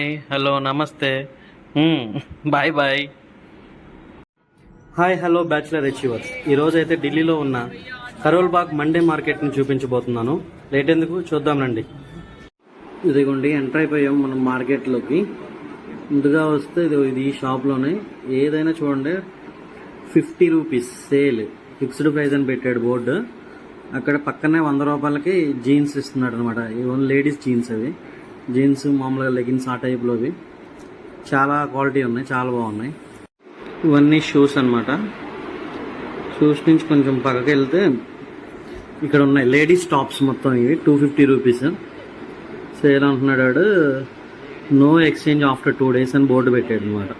Hi hello నమస్తే. Bye bye. Hi hello bachelor achievers. ఈరోజు అయితే ఢిల్లీలో ఉన్న కరోల్బాగ్ మండే మార్కెట్ని చూపించబోతున్నాను. రేట్ ఎందుకు? చూద్దాం రండి. ఇదిగోండి ఎంటర్ అయిపోయాం మనం మార్కెట్లోకి. ముందుగా వస్తే ఇది ఇది ఈ షాప్లోనే. ఏదైనా చూడండి fifty rupees sale fixed price అని పెట్టాడు బోర్డు. అక్కడ పక్కనే వంద రూపాయలకి జీన్స్ ఇస్తున్నాడు అనమాట ఓన్లీ లేడీస్ జీన్స్ అవి. జీన్స్ మామూలుగా లెగిన్స్ ఆ టైప్లో అవి చాలా క్వాలిటీ ఉన్నాయి చాలా బాగున్నాయి. ఇవన్నీ షూస్ అన్నమాట. షూస్ నుంచి కొంచెం పక్కకి వెళ్తే ఇక్కడ ఉన్నాయి లేడీస్ టాప్స్ మొత్తం ఇవి టూ ఫిఫ్టీ రూపీస్. సేల్ అంటున్నాడు వాడు no exchange after two days అని బోర్డు పెట్టాడు అనమాట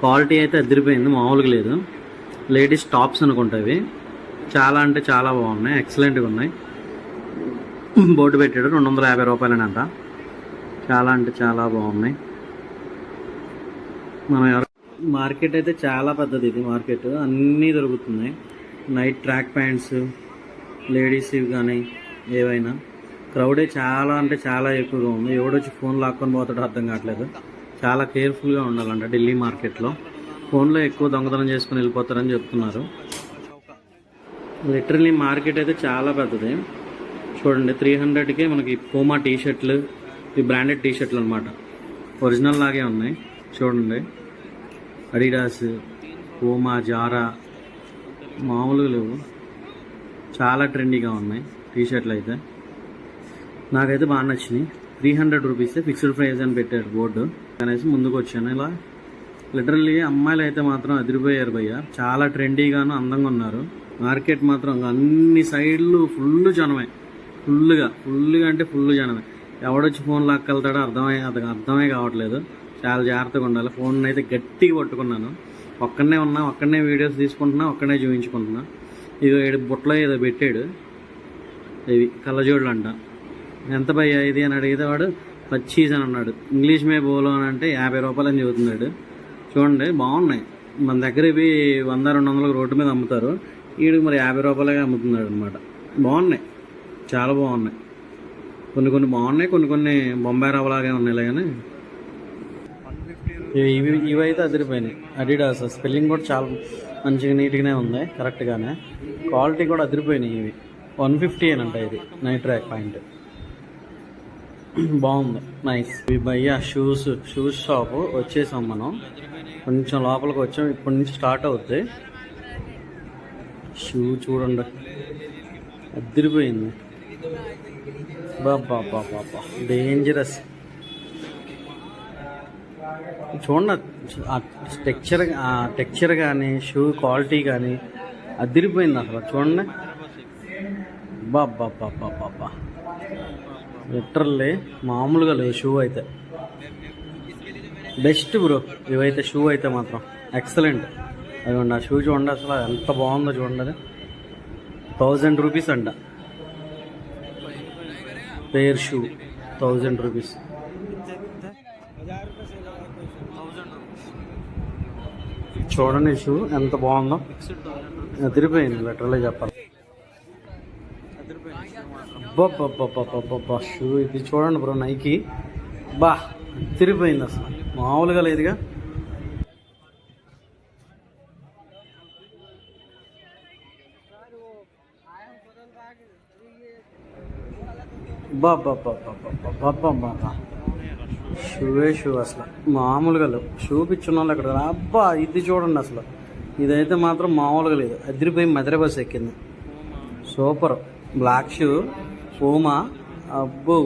క్వాలిటీ అయితే అదిరిపోయింది మామూలుగా లేదు. లేడీస్ టాప్స్ అనుకుంటావి చాలా అంటే చాలా బాగున్నాయి ఎక్సలెంట్గా ఉన్నాయి. బోర్డు పెట్టాడు రెండు వందల యాభై రూపాయలనంట. చాలా అంటే చాలా బాగున్నాయి. మనం ఎవరు మార్కెట్ అయితే చాలా పెద్దది ఇది మార్కెట్. అన్నీ దొరుకుతున్నాయి. నైట్ ట్రాక్ ప్యాంట్స్ లేడీస్ ఇవి కానీ ఏవైనా. క్రౌడే చాలా అంటే చాలా ఎక్కువగా ఉంది. ఎవడొచ్చి ఫోన్ లాక్కొని పోతాడో అర్థం కావట్లేదు. చాలా కేర్ఫుల్గా ఉండాలంట ఢిల్లీ మార్కెట్లో. ఫోన్లో ఎక్కువ దొంగతనం చేసుకుని వెళ్ళిపోతారని చెప్తున్నారు. లిటరలీ మార్కెట్ అయితే చాలా పెద్దది. చూడండి త్రీ హండ్రెడ్కే మనకి పూమా టీ షర్ట్లు ఈ బ్రాండెడ్ టీ షర్ట్లు అనమాట ఒరిజినల్ లాగే ఉన్నాయి. చూడండి. అడిడాస్ ఓమా జారా మామూలుగా లేవు. చాలా ట్రెండీగా ఉన్నాయి టీ షర్ట్లు అయితే. నాకైతే బాగా నచ్చినాయి. Three hundred rupees fixed price అని పెట్టారు బోర్డు. అనేసి ముందుకు వచ్చాను. ఇలా లిటరల్లీ అమ్మాయిలు అయితే మాత్రం అదిరిపోయారు భయ్య. చాలా ట్రెండీగాను అందంగా ఉన్నారు. మార్కెట్ మాత్రం అన్ని సైడ్లు ఫుల్ జనమే. ఫుల్గా ఫుల్గా అంటే ఫుల్ జనమే. ఎవడొచ్చి ఫోన్ లాక్కెళ్తాడో అర్థమై అది అర్థమే కావట్లేదు. చాలా జాగ్రత్తగా ఉండాలి. ఫోన్ అయితే గట్టిగా పట్టుకున్నాను. ఒక్కడనే ఉన్నా ఒక్కడనే వీడియోస్ తీసుకుంటున్నా ఒక్కడనే చూపించుకుంటున్నా. ఇదో ఏడు బుట్టలో ఏదో పెట్టాడు. ఇవి కళ్ళజోడులు అంట ఎంత భయ్యా ఇది? అని అడిగితే వాడు పచ్చీస్ అని అన్నాడు. ఇంగ్లీష్ మే బోలో అని అంటే యాభై రూపాయలు అని చెబుతున్నాడు. చూడండి బాగున్నాయి. మన దగ్గర ఇవి వంద రెండు వందలకు రోడ్డు మీద అమ్ముతారు. వీడికి మరి యాభై రూపాయలకే అమ్ముతున్నాడు అనమాట బాగున్నాయి. చాలా బాగున్నాయి. కొన్ని కొన్ని బాగున్నాయి కొన్ని కొన్ని బొంబాయి రవ్వలాగే ఉన్నాయి కానీ ఇవి ఇవి ఇవైతే అదిరిపోయినాయి. అడిడాస్ స్పెల్లింగ్ కూడా చాలా మంచిగా నీట్గానే ఉంది కరెక్ట్గానే క్వాలిటీ కూడా అదిరిపోయినాయి ఇవి. వన్ ఫిఫ్టీ అంట ఇది నైట్ ట్రాక్ పాయింట్ బాగుంది నైస్ ఇవి భయ్యా షూస్ షూస్ షాప్ వచ్చేసాం మనం. కొంచెం లోపలికి వచ్చాం ఇప్పటి నుంచి స్టార్ట్ అవుద్ది. షూ చూడండి. అదిరిపోయింది. బాబా డేంజరస్ చూడండి ఆ టెక్చర్ ఆ టెక్చర్ కానీ షూ క్వాలిటీ కానీ అదిరిపోయింది అసలు. చూడండి. బాబా బాబా బాబా లిటరల్లీ మామూలుగా లేదు షూ అయితే. బెస్ట్ బ్రో ఇవైతే షూ అయితే మాత్రం ఎక్సలెంట్ అదిగోండి ఆ షూ చూడండి అసలు ఎంత బాగుందో చూడండి అది. థౌజండ్ రూపీస్ అంట. Pair shoe thousand rupees. చూడండి షూ ఎంత బాగుందో. అదిరిపోయింది లిటరల్లీ చెప్పాలి అబ్బబ్బబ్బబ్బబ్బబ్బా షూ ఇది చూడండి బ్రో నైకి బా తిరిగిపోయింది అసలు. మామూలుగా లేదుగా. బాబా షూవే షూ అసలు మామూలుగా లేవు షూ పిచ్చున్న వాళ్ళు అక్కడ అబ్బా ఇది చూడండి అసలు ఇదైతే మాత్రం మామూలుగా లేదు అదిరిపోయి మధుర బస్ ఎక్కింది సూపర్ బ్లాక్ షూ పూమా అబ్బో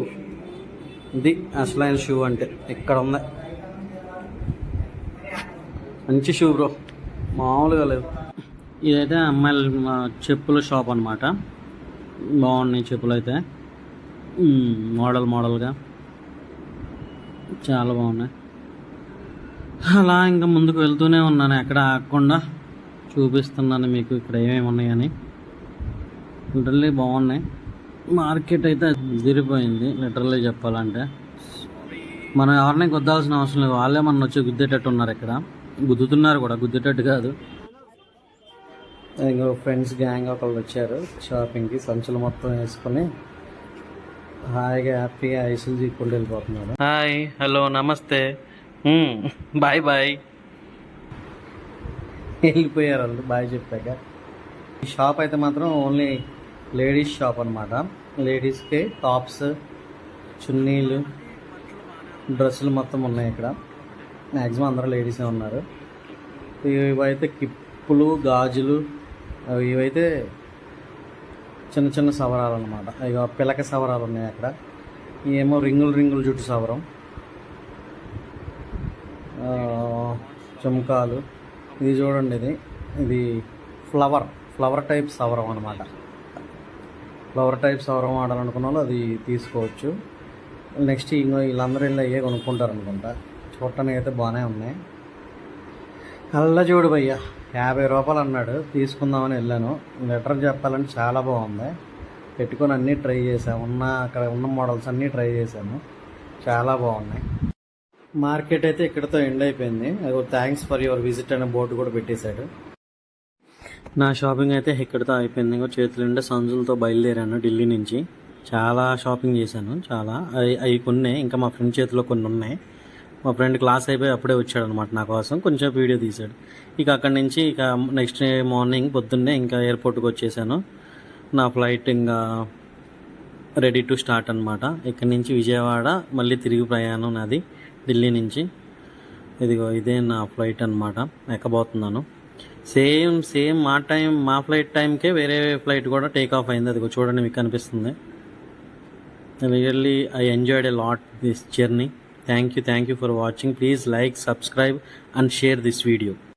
ఇది అసలైన షూ అంటే ఇక్కడ ఉంది మంచి షూ బ్రో మామూలుగా లేదు ఇదైతే అమ్మాయిల చెప్పుల షాప్ అనమాట బాగున్నాయి చెప్పులు అయితే మోడల్ మోడల్గా. చాలా బాగున్నాయి. అలా ఇంకా ముందుకు వెళ్తూనే ఉన్నాను ఎక్కడ ఆగకుండా చూపిస్తున్నాను మీకు ఇక్కడ ఏమేమి ఉన్నాయని. లిటరల్లీ బాగున్నాయి. మార్కెట్ అయితే దిరిపోయింది లిటరల్లీ చెప్పాలంటే. మనం ఎవరిని గుద్దాల్సిన అవసరం లేదు వాళ్ళే మన వచ్చి గుద్దేటట్టు ఉన్నారు ఇక్కడ. గుద్దుతున్నారు కూడా గుద్దేటట్టు కాదు. ఇంకో ఫ్రెండ్స్ గ్యాంగ్ ఒకళ్ళు వచ్చారు షాపింగ్కి సంచులు మొత్తం వేసుకొని హాయిగా హ్యాపీగా ఐసులు చీక్కుంటూ వెళ్ళిపోతున్నాడు హాయ్ హలో నమస్తే. Bye bye. వెళ్ళిపోయారు వాళ్ళు బాయ్ చెప్పాక. ఈ షాప్ అయితే మాత్రం ఓన్లీ లేడీస్ షాప్ అనమాట లేడీస్కి టాప్స్ చున్నీలు డ్రెస్సులు మొత్తం ఉన్నాయి ఇక్కడ. మ్యాక్సిమం అందరూ లేడీసే ఉన్నారు. ఇవైతే కిప్పులు గాజులు అవి ఇవైతే చిన్న చిన్న సవరాలు అనమాట ఇక పిలక సవరాలు ఉన్నాయి అక్కడ. ఏమో రింగులు రింగులు జుట్టు సవరం. ఆ, ఇది చూడండి ఇది. ఇది ఫ్లవర్. ఫ్లవర్ టైప్ సవరం అనమాట ఫ్లవర్ టైప్ సవరం వాడాలనుకున్న వాళ్ళు అది తీసుకోవచ్చు. నెక్స్ట్ ఇంకో వీళ్ళందరూ వెళ్ళి అయ్యే కొనుక్కుంటారు అనుకుంటా చూడటానికి అయితే బాగానే ఉన్నాయి. అల్ల చూడు భయ్య. యాభై రూపాయలు అన్నాడు. తీసుకుందామని వెళ్ళాను. లెటర్ చెప్పాలంటే చాలా బాగుంది. పెట్టుకొని అన్నీ ట్రై చేశాను ఉన్న అక్కడ ఉన్న మోడల్స్ అన్నీ ట్రై చేశాను చాలా బాగున్నాయి. మార్కెట్ అయితే ఇక్కడతో ఎండ్ అయిపోయింది. అదో థ్యాంక్స్ ఫర్ యువర్ విజిట్ అనే బోర్డు కూడా పెట్టేశాడు. నా షాపింగ్ అయితే ఇక్కడితో అయిపోయింది. ఇంకో చేతులు నిండా సంచులతో బయలుదేరాను ఢిల్లీ నుంచి. చాలా షాపింగ్ చేశాను. చాలా. అవి అవి కొన్ని. ఇంకా మా ఫ్రెండ్ చేతిలో కొన్ని ఉన్నాయి. మా ఫ్రెండ్ క్లాస్ అయిపోయి అప్పుడే వచ్చాడు అనమాట నా కోసం. కొంచెం వీడియో తీశాడు. ఇక అక్కడి నుంచి ఇక నెక్స్ట్ డే మార్నింగ్ పొద్దున్నే ఇంకా ఎయిర్పోర్ట్కి వచ్చేసాను. నా ఫ్లైట్ ఇంకా రెడీ టు స్టార్ట్ అనమాట ఇక్కడి నుంచి విజయవాడ మళ్ళీ తిరిగి ప్రయాణం నాది ఢిల్లీ నుంచి. ఇదిగో ఇదే నా ఫ్లైట్ అనమాట ఎక్కబోతున్నాను. సేమ్ సేమ్ మా టైం మా ఫ్లైట్ టైంకే వేరే ఫ్లైట్ కూడా టేక్ ఆఫ్ అయింది. అదిగో చూడండి మీకు కనిపిస్తుంది. Really I enjoyed a lot this journey. Thank you. Thank you for watching. Please like, subscribe and share this video.